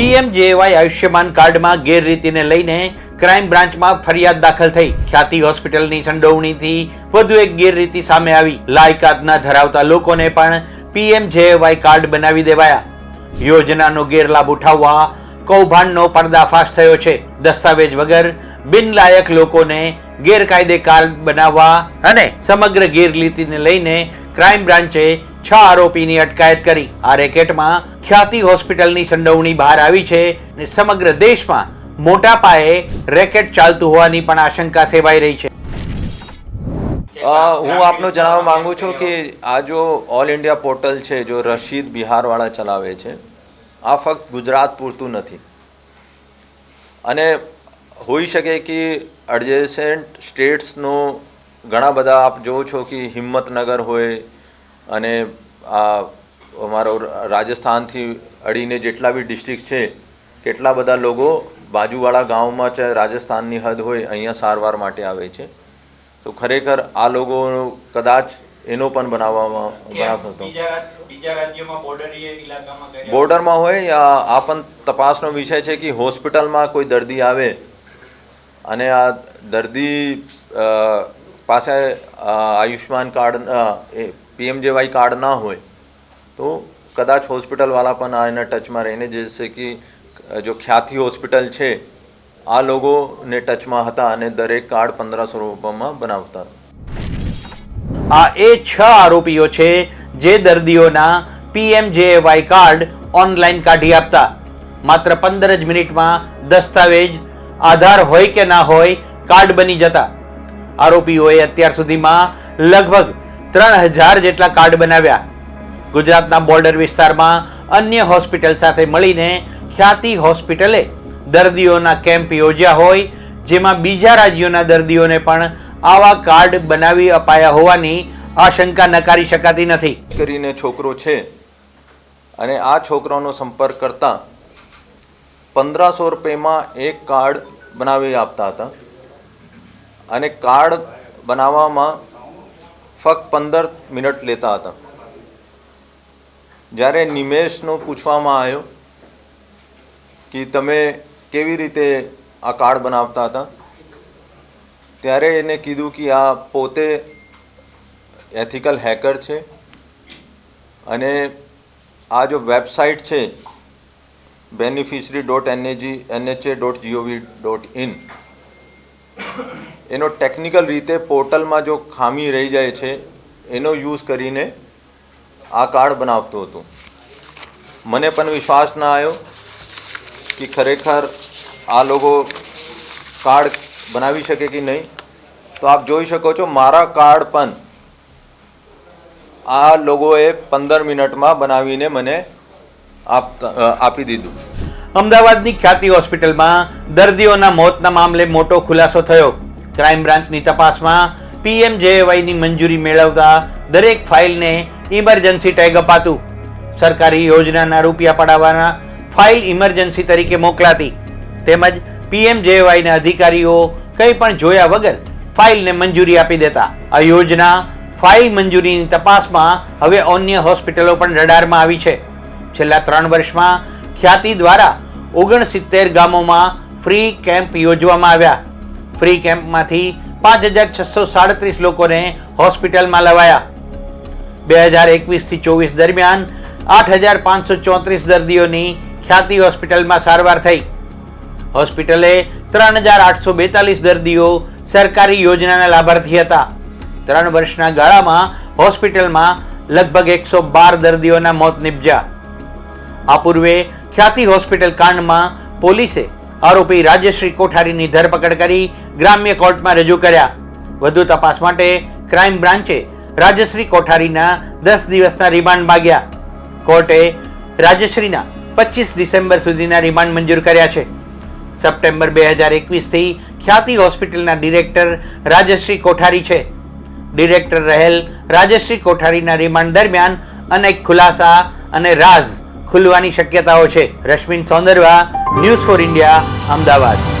PMJAY Ayushman કાર્ડમાં ગેરરીતિને લઈને crime બ્રાન્ચમાં ફરિયાદ દાખલ થઈ. ખ્યાતિ હોસ્પિટલની સંડોવણીથી વધુ એક ગેરરીતિ સામે આવી. લાયકાત ન ધરાવતા લોકોને પણ પીએમજેવાય કાર્ડ બનાવી દેવાયા. યોજનાનો ગેરલાભ ઉઠાવવા કૌભાંડનો પર્દાફાશ થયો છે. દસ્તાવેજ વગર બિનલાયક લોકોને ગેરકાયદે કાર્ડ બનાવવા અને સમગ્ર ગેરરીતિને લઈને ક્રાઇમ બ્રાન્ચે છ આરોપીની અટકાયત કરી. આ રેકેટમાં ખ્યાતિ હોસ્પિટલની સંડોવણી બહાર આવી છે અને સમગ્ર દેશમાં મોટા પાયે રેકેટ ચાલતું હોવાની પણ આશંકા સેવાઈ રહી છે. હું આપનું જણાવવા માંગુ છું કે આ જો ઓલ ઇન્ડિયા પોર્ટલ છે, જો રશીદ બિહારવાળા ચલાવે છે, આ ફક્ત ગુજરાત પૂરતું નથી. અને હોઈ શકે કે એડજેસન્ટ સ્ટેટ્સનો ઘણા બધા આપ જોવો છો કે હિંમતનગર હોય અને આ અમારો રાજસ્થાનથી અડીને જેટલા બી ડિસ્ટ્રિક્ટ છે કેટલા બધા લોકો બાજુવાળા ગામમાં ચાહે રાજસ્થાનની હદ હોય અહીંયા સારવાર માટે આવે છે. તો ખરેખર આ લોકો કદાચ એનો પણ બનાવવામાં બનાવતો થતો. બોર્ડરમાં હોય યા આ પણ તપાસનો વિષય છે કે હોસ્પિટલમાં કોઈ દર્દી આવે અને આ દર્દી પાસે આયુષ્યમાન કાર્ડ પીએમજેવાય કાર્ડ ના હોય, તો કદાચ હોસ્પિટલવાળા પણ એના ટચમાં રહીને જશે કે, જો ખ્યાતિ હોસ્પિટલ છે, આ લોકોને ટચમાં હતા અને દરેક કાર્ડ પંદરસો રૂપિયામાં બનાવતા. આ એ છ આરોપીઓ છે જે દર્દીઓના પીએમજેવાય કાર્ડ ઓનલાઈન કાઢી આપતા. માત્ર પંદર જ મિનિટમાં દસ્તાવેજ આધાર હોય કે ના હોય કાર્ડ બની જતા. આરોપીઓએ અત્યાર સુધીમાં લગભગ ત્રણ હજાર જેટલા કાર્ડ બનાવ્યા. ગુજરાતના બોર્ડર વિસ્તારમાં અન્ય હોસ્પિટલ સાથે મળીને ખ્યાતિ હોસ્પિટલે દર્દીઓના કેમ્પ યોજ્યા હોય, જેમાં બીજા રાજ્યોના દર્દીઓને પણ આવા કાર્ડ બનાવી અપાયા હોવાની આશંકા નકારી શકાતી નથી. કરીને છોકરો છે અને આ છોકરાનો સંપર્ક કરતા પંદરસો રૂપિયામાં એક કાર્ડ બનાવી આપતા હતા. અને કાર્ડ બનાવવામાં ફક્ત પંદર મિનિટ લેતા હતા. જ્યારે નિમેશનો પૂછવામાં આવ્યો કે તમે કેવી રીતે આ કાર્ડ બનાવતા હતા, ત્યારે એને કીધું કે આ પોતે એથિકલ હેકર છે અને આ જો વેબસાઇટ છે beneficiary dot NAG NHA dot GOV dot in એનો ટેકનિકલ રીતે પોર્ટલમાં જો ખામી રહી જાય છે, એનો યુઝ કરીને આ કાર્ડ બનાવતો હતો. મને પણ વિશ્વાસ ના આવ્યો કે ખરેખર આ લોકો કાર્ડ બનાવી શકે કે નહીં. તો આપ જોઈ શકો છો, મારા કાર્ડ પણ આ લોકોએ પંદર મિનિટમાં બનાવીને મને આપી દીધું. અમદાવાદની ખ્યાતિ હોસ્પિટલમાં દર્દીઓના મોતના મામલે મોટો ખુલાસો થયો. ક્રાઇમ બ્રાન્ચની તપાસમાં પીએમ જેવાયની મંજૂરી મેળવતા દરેક ફાઇલને ઇમરજન્સી ટેગ અપાતું. સરકારી યોજનાના રૂપિયા પડાવવાના ફાઇલ ઇમરજન્સી તરીકે મોકલાતી. તેમજ પીએમ જેવાયના અધિકારીઓ કંઈ પણ જોયા વગર ફાઇલને મંજૂરી આપી દેતા. આ યોજના ફાઇલ મંજૂરીની તપાસમાં હવે અન્ય હોસ્પિટલો પણ રડારમાં આવી છે. છેલ્લા ત્રણ વર્ષમાં ખ્યાતિ દ્વારા ઓગણસિત્તેર ગામોમાં ફ્રી કેમ્પ યોજવામાં આવ્યા. ફ્રી કેમ્પમાંથી પાંચ હજાર છસો સાડત્રીસ લોકોને હોસ્પિટલમાં લવાયા. બે હજાર એકવીસથી ચોવીસ દરમિયાન આઠ હજાર પાંચસો ચોત્રીસ દર્દીઓની ખ્યાતિ હોસ્પિટલમાં સારવાર થઈ. હોસ્પિટલે ત્રણ હજાર આઠસો બેતાલીસ દર્દીઓ સરકારી યોજનાના લાભાર્થી હતા. ત્રણ વર્ષના ગાળામાં હોસ્પિટલમાં લગભગ એકસો બાર દર્દીઓના મોત નિપજ્યા. આ પૂર્વે ખ્યાતિ હોસ્પિટલ કાંડમાં પોલીસે આરોપી રાજ્યશ્રી કોઠારીની ધરપકડ કરી ગ્રામ્ય કોર્ટમાં રજૂ કર્યા. વધુ તપાસ માટે ક્રાઇમ બ્રાન્ચે રાજશ્રી કોઠારીના દસ દિવસના રિમાન્ડ માગ્યા. કોર્ટે રાજશ્રીના પચીસ ડિસેમ્બર સુધીના રિમાન્ડ મંજૂર કર્યા છે. સપ્ટેમ્બર બે હજાર એકવીસથી ખ્યાતિ હોસ્પિટલના ડિરેક્ટર રાજશ્રી કોઠારી છે. ડિરેક્ટર રહેલ રાજશ્રી કોઠારીના રિમાન્ડ દરમિયાન અનેક ખુલાસા અને રાઝ ખુલવાની શક્યતાઓ છે. Rashmin Saundarva news for India Ahmedabad.